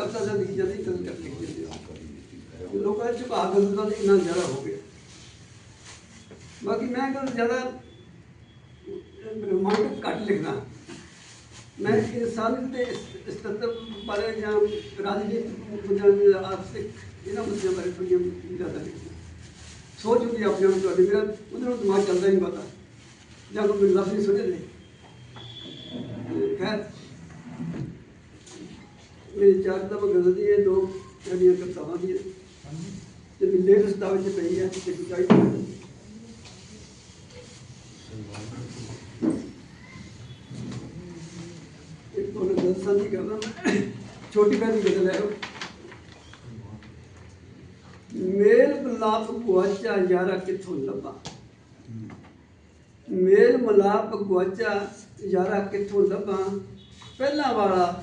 ਕਵਿਤਾ ਜਦ ਲਿਖੀ ਜਾਂਦੀ ਤੱਕ ਲਿਖੀ ਜਾਂਦੀ ਲੋਕਾਂ ਚ ਭਾਗਲ ਦਾ ਇੰਨਾ ਜ਼ਿਆਦਾ ਹੋ ਗਿਆ। ਬਾਕੀ ਮੈਂ ਕਹਿੰਦਾ ਜ਼ਿਆਦਾ ਰੋਮਾਂਟਿਕ ਘੱਟ ਲਿਖਦਾ। ਮੈਂ ਇਨਸਾਨੀਅਤ ਦੇ ਇਸ- ਬਾਰੇ ਜਾਂ ਰਾਜਨੀਤਿਕ ਮੁੱਦਿਆਂ ਦੇ ਆਰਥਿਕ ਇਹਨਾਂ ਮੁੱਦਿਆਂ ਬਾਰੇ ਥੋੜ੍ਹੀਆਂ ਜ਼ਿਆਦਾ ਲਿਖਦਾ। ਸੋਚ ਹੁੰਦੀ ਆਪਣੇ ਆਪ ਤੁਹਾਡੀ, ਮੇਰਾ ਉਧਰੋਂ ਦਿਮਾਗ ਚੱਲਦਾ ਹੀ ਨਹੀਂ ਪਤਾ ਜਾਂ ਕੋਈ ਲਫ਼ਜ਼ ਨਹੀਂ ਸੁਝਦੇ ਖੈਰ ਮੇਰੀ ਚਾਰ ਦਾ ਗਜ਼ਲ ਦੀ ਹੈ, ਦੋ ਜਿਹੜੀਆਂ ਕਵਿਤਾਵਾਂ ਦੀ ਤੇ ਮੇਰੀ ਲੇਟੈਸਟ ਦਾ ਵਿੱਚ ਪਈ ਹੈ, ਤੇ ਚਾਹੀਦੀ ਇੱਕ ਤੋਂ ਗਜ਼ਲ ਸਾਂਝੀ ਕਰਦਾ ਮੈਂ, ਛੋਟੀ ਪਹਿਲੀ ਗਜ਼ਲ ਹੈ ਮੇਲ ਮਲਾਪ ਗੁਆਚਾ ਯਾਰਾ ਕਿੱਥੋਂ ਲੱਭਾ? ਮੇਲ ਮਲਾਪ ਗੁਆਚਾ ਯਾਰਾ ਕਿੱਥੋਂ ਲੱਭਾ? ਪਹਿਲਾਂ ਵਾਲਾ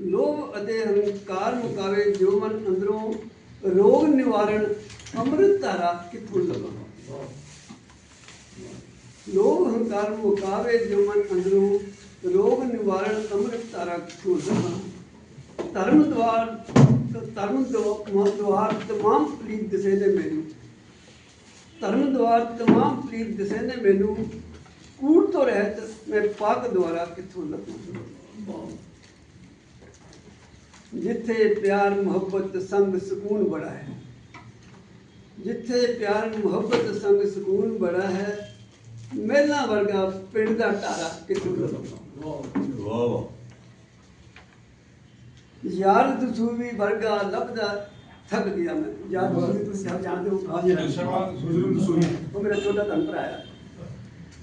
ਲੋਭ ਅਤੇ ਹੰਕਾਰ ਮੁਕਾਵੇ ਜੋ ਮਨ ਅੰਦਰੋਂ ਰੋਗ ਨਿਵਾਰਣ ਅੰਮ੍ਰਿਤ ਧਾਰਾ ਕਿੱਥੋਂ ਲਵਾਂ ਲੋਭ ਹੰਕਾਰ ਮੁਕਾਵੇ ਜੋ ਮਨ ਅੰਦਰੋਂ ਰੋਗ ਨਿਵਾਰਣ ਅੰਮ੍ਰਿਤ ਧਾਰਾ ਕਿੱਥੋਂ ਲਵਾਂ ਧਰਮ ਦਵਾਰ, ਧਰਮ ਦਵਾ- ਦਵਾਰ ਤਮਾਮ ਪਲੀਤ ਦਿਸੇ ਨੇ ਮੈਨੂੰ। ਧਰਮ ਦਵਾਰ ਤਮਾਮ ਪਲੀਤ ਦਿਸੇ ਨੇ ਮੈਨੂੰ। ਕੂੜ ਤੋਂ ਰਹਿਤ ਮੈਂ ਪਾਕ ਦੁਆਰਾ ਕਿੱਥੋਂ ਲੱਭਾਂ? ਜਿੱਥੇ ਪਿਆਰ ਮੁਹੱਬਤ ਸੰਗ ਸਕੂਨ ਬੜਾ ਹੈ। ਜਿੱਥੇ ਪਿਆਰ ਮੁਹੱਬਤ ਸੰਗ ਸਕੂਨ ਬੜਾ ਹੈ ਮਹਿਲਾ ਵਰਗਾ ਪਿੰਡ ਦਾ ਟਾਰਾ ਕਿਥੋਂ ਲੱਭਾਂ? ਵਾਹ ਵਾਹ। ਯਾਰ ਦਸੂਵੀ ਵਰਗਾ ਲੱਭਦਾ ਥੱਕ ਗਿਆ ਮੈਂ। ਯਾਰ ਦਸੂਵੀ ਤੁਸੀਂ ਸਭ ਜਾਣਦੇ ਹੋ। ਹਾਂ ਜੀ ਦਸੂਵੀ। ਉਹ ਮੇਰਾ ਛੋਟਾ ਧੰਨ ਭਰਾ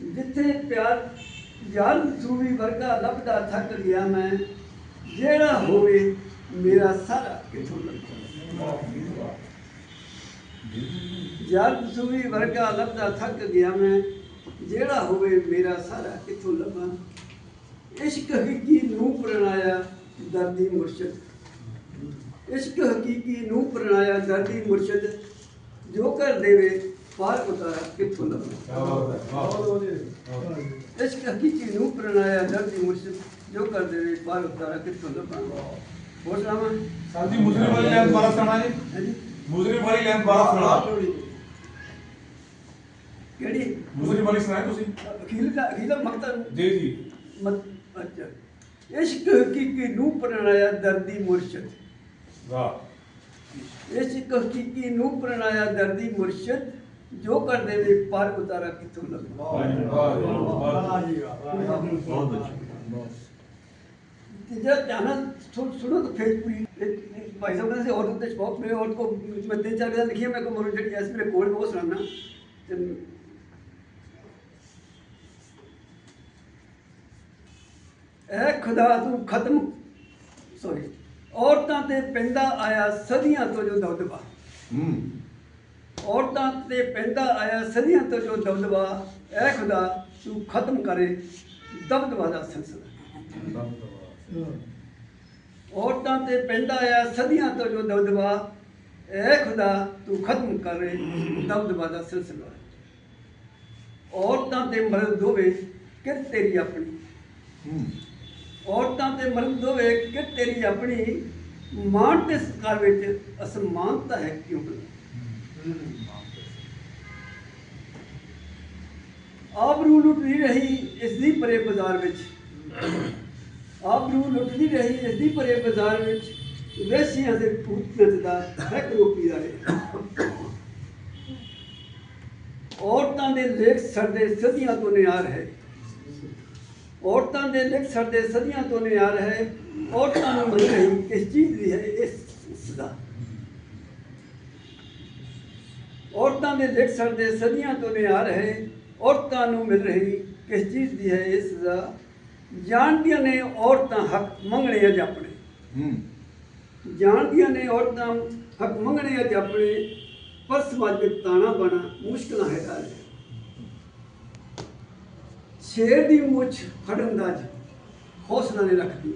ਜਿੱਥੇ ਪਿਆਰ ਯਾਰ ਦਸੂਵੀ ਵਰਗਾ ਲੱਭਦਾ ਥੱਕ ਗਿਆ ਮੈਂ ਜਿਹੜਾ ਹੋਵੇ ਮੇਰਾ ਸਾਰਾ ਕਿਥੋਂ ਲੱਗਾ ਜਦ? ਸੁਵੀ ਵਰਗਾ ਲੱਭਦਾ ਥੱਕ ਗਿਆ ਮੈਂ, ਜਿਹੜਾ ਹੋਵੇ ਮੇਰਾ ਸਾਰਾ ਕਿਥੋਂ ਲੱਭਾਂ? ਇਸ਼ਕ ਹਕੀਕੀ ਨੂੰ ਪ੍ਰਣਾਇਆ ਦਰਦੀ ਮੁਰਸ਼ਦ। ਇਸ਼ਕ ਹਕੀਕੀ ਨੂੰ ਪ੍ਰਣਾਇਆ ਦਰਦੀ ਮੁਰਸ਼ਦ। ਜੋ ਕਰ ਦੇਵੇ ਪਾਰ ਉਤਾਰਾ ਕਿੱਥੋਂ ਲੱਭਾ? ਇਸ਼ਕ ਹਕੀਕੀ ਨੂੰ ਪ੍ਰਣਾਇਆ ਦਰਦੀ ਮੁਰਸ਼ਦ। ਜੋ ਕਰ ਦੇਵੇ ਪਾਰ ਉਤਾਰਾ ਕਿੱਥੋਂ ਲੱਭਾ? ਹੋਰ ਸੁਣਾਵਾਂ? ਸਰ ਜੀ ਮੁਸਰੀ ਵਾਲੀ ਲੈਂਥ 12 ਸੁਣਾ ਜੀ। ਹਾਂਜੀ। ਮੁਸਰੀ ਵਾਲੀ ਲੈਂਥ 12 ਸੁਣਾ। ਕਿਹੜੀ? ਮੁਸਰੀ ਵਾਲੀ ਸੁਣਾਈ ਤੁਸੀਂ? ਅਖੀਲ ਦਾ ਅਖੀਲ ਮਕਤਨ ਜੀ ਜੀ। ਅੱਛਾ। ਇਸ਼ਕ ਹਕੀਕੀ ਨੂੰ ਪ੍ਰਣਾਇਆ ਦਰਦੀ ਮੁਰਸ਼ਦ? ਵਾਹ। ਇਸ਼ਕ ਹਕੀਕੀ ਨੂੰ ਪ੍ਰਣਾਇਆ ਦਰਦੀ ਮੁਰਸ਼ਦ? ਜੋ ਕਰ ਦੇਵੇ ਪਰ ਉਤਾਰਾ ਕਿਥੋਂ ਲੱਗਦਾ ਵਾਹ ਵਾਹ ਵਾਹ ਵਾਹ ਬਹੁਤ ਅੱਛਾ। ਤਾਂ ਫਿਰ ਪੂਰੀ ਇਹ- ਭਾਈ ਸਾਹਿਬ ਕਹਿੰਦੇ ਸੀ ਔਰਤ ਤੇ ਬਹੁਤ ਮੇਰੇ ਔਰਤ ਕੋ ਮੈਂ ਤਿੰਨ ਚਾਰ ਗੱਲਾਂ ਲਿਖੀਆਂ ਮੇਰੇ ਕੋ ਮਰੋ ਜਿਹੜੀ ਐਸ ਮੇਰੇ ਕੋਲ ਉਹ ਸੁਣਾਣਾ ਤੇ ਐ ਖੁਦਾ ਤੂੰ ਖਤਮ ਸੌਰੀ ਔਰਤਾਂ ਤੇ ਪੈਂਦਾ ਆਇਆ ਸਦੀਆਂ ਤੋਂ ਜੋ ਦਬਦਬਾ। ਹੂੰ। ਔਰਤਾਂ ਤੇ ਪੈਂਦਾ ਆਇਆ ਸਦੀਆਂ ਤੋਂ ਜੋ ਦਬਦਬਾ ਐ ਖੁਦਾ ਤੂੰ ਖਤਮ ਕਰੇ ਦਬਦਬਾ ਦਾ ਸਿਲਸਿਲਾ। ਔਰਤਾਂ ਤੇ ਪੈਂਦਾ ਆਇਆ ਸਦੀਆਂ ਤੋਂ ਜੋ ਦਬਦਬਾ ਐ ਖੁਦਾ ਤੂੰ ਖਤਮ ਕਰੇ ਦਬਦਬਾ ਦਾ ਸਿਲਸਿਲਾ। ਔਰਤਾਂ ਤੇ ਮਰਦ ਦੋਵੇਂ ਕਿ ਤੇਰੀ ਆਪਣੀ? ਔਰਤਾਂ ਤੇ ਮਰਦ ਦੋਵੇਂ ਕਿ ਤੇਰੀ ਆਪਣੀ? ਮਾਣ ਤੇ ਸਤਿਕਾਰ ਵਿੱਚ ਅਸਮਾਨਤਾ ਹੈ ਕਿਉਂ ਆਬਰੂ ਲੁੱਟਦੀ ਰਹੀ ਇਸ ਦੀ ਪਰੇ ਬਾਜ਼ਾਰ ਵਿੱਚ। ਆਬਰੂ ਲੁੱਟਦੀ ਰਹੀ ਇਸ ਦੀ ਪਰੇ ਬਾਜ਼ਾਰ ਵਿੱਚ। ਵੇਸੀਆਂ ਦੇ ਭੂਤ ਨੱਚਦਾ ਹੈ ਕਰੋਪੀ ਦਾ ਰੇ ਔਰਤਾਂ ਦੇ ਲੇਖ ਸਰਦੇ ਸਦੀਆਂ ਤੋਂ ਨਿਆਰ ਹੈ। ਔਰਤਾਂ ਦੇ ਲੇਖ ਸਰਦੇ ਸਦੀਆਂ ਤੋਂ ਨਿਆਰ ਹੈ। ਔਰਤਾਂ ਨੂੰ ਮਿਲ ਰਹੀ ਕਿਸ ਚੀਜ਼ ਦੀ ਹੈ, ਇਸ ਦਾ। ਔਰਤਾਂ ਦੇ ਲਿਖ ਸਰਦੇ ਸਦੀਆਂ ਤੋਂ ਨਿਆਰ ਹੈ। ਔਰਤਾਂ ਨੂੰ ਮਿਲ ਰਹੀ ਕਿਸ ਚੀਜ਼ ਦੀ ਹੈ, ਇਸ ਦਾ। ਜਾਣਦੀਆਂ ਨੇ ਔਰਤਾਂ ਹੱਕ ਮੰਗਣੇ ਅਜ ਆਪਣੇ। ਹੂੰ। ਜਾਣਦੀਆਂ ਨੇ ਔਰਤਾਂ ਹੱਕ ਮੰਗਣੇ ਅਤੇ ਆਪਣੇ। ਪਰ ਸਮਾਜ ਵਿੱਚ ਤਾਣਾ ਬਾਣਾ ਮੁਸ਼ਕਲਾਂ ਹੈ ਹਾਲ ਸ਼ੇਰ ਦੀ ਮੁੱਛ ਫੜਨ ਦਾ ਜੀ ਹੌਸਲਾ ਨੇ ਰੱਖਦੀ।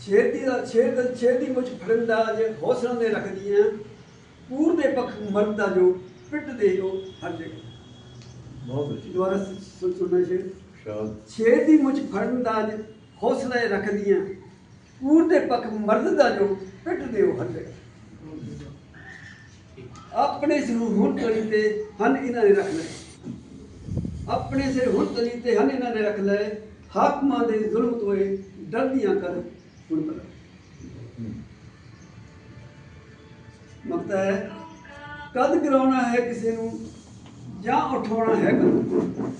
ਸ਼ੇਰ ਦੀ ਦਾ ਸ਼ੇਰ ਦਾ ਸ਼ੇਰ ਦੀ ਮੁੱਛ ਫੜਨ ਦਾ ਜੇ ਹੌਸਲਾ ਨੇ ਰੱਖਦੀਆਂ ਪੂਰ ਦੇ ਪੱਖ ਮਰਦਾ ਜੋ ਪਿੱਟ ਦੇ ਜੋ ਹਰ ਜਗ੍ਹਾ। ਬਹੁਤ ਅੱਛੀ ਦੁਆਰਾ ਸੁਣਨਾ ਸ਼ੇਰ। ਛੇ ਦੀ ਮੁਝ ਫੜਨ ਦਾ ਅੱਜ ਹੌਸਲਾ ਰੱਖਦੀਆਂ ਪੂਰ ਦੇ ਪੱਖ ਮਰਦ ਦਾ ਜੋ ਪਿੱਟ ਦਿਓ ਹੱਲੇ। ਆਪਣੇ ਸਿਰ ਹੁਣ ਤਲੀ ਤੇ ਹਨ ਇਹਨਾਂ ਨੇ ਰੱਖ ਲਏ। ਆਪਣੇ ਸਿਰ ਹੁਣ ਤਲੀ ਤੇ ਹਨ ਇਹਨਾਂ ਨੇ ਰੱਖ ਲਏ। ਹਾਕਮਾਂ ਦੇ ਜ਼ੁਲਮ ਤੋਂ ਇਹ ਡਰਦੀਆਂ ਕਰ ਹੁਣ ਬਲਾ ਮਕਤਾ ਹੈ, ਕਦ ਕਰਾਉਣਾ ਹੈ ਕਿਸੇ ਨੂੰ ਜਾਂ ਉਠਾਉਣਾ ਹੈ ਕਦੋਂ?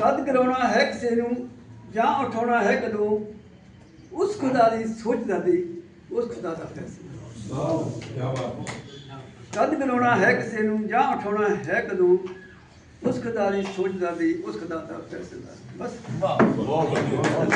ਕਦ ਕਰਾਉਣਾ ਹੈ ਕਿਸੇ ਨੂੰ ਜਾਂ ਉਠਾਉਣਾ ਹੈ ਕਦੋਂ ਉਸ ਖੁਦਾ ਦੀ ਸੋਚਦਾ ਦੀ ਉਸ ਖੁਦਾ ਦਾ ਫੈਸਲਾ। ਵਾਹ ਕੀ ਬਾਤ ਕਦ ਕਰਾਉਣਾ ਹੈ ਕਿਸੇ ਨੂੰ ਜਾਂ ਉਠਾਉਣਾ ਹੈ ਕਦੋਂ ਉਸ ਖੁਦਾ ਦੀ ਸੋਚਦਾ ਦੀ ਉਸ ਖੁਦਾ ਦਾ ਫੈਸਲਾ। ਬਸ। ਬਹੁਤ ਵਧੀਆ।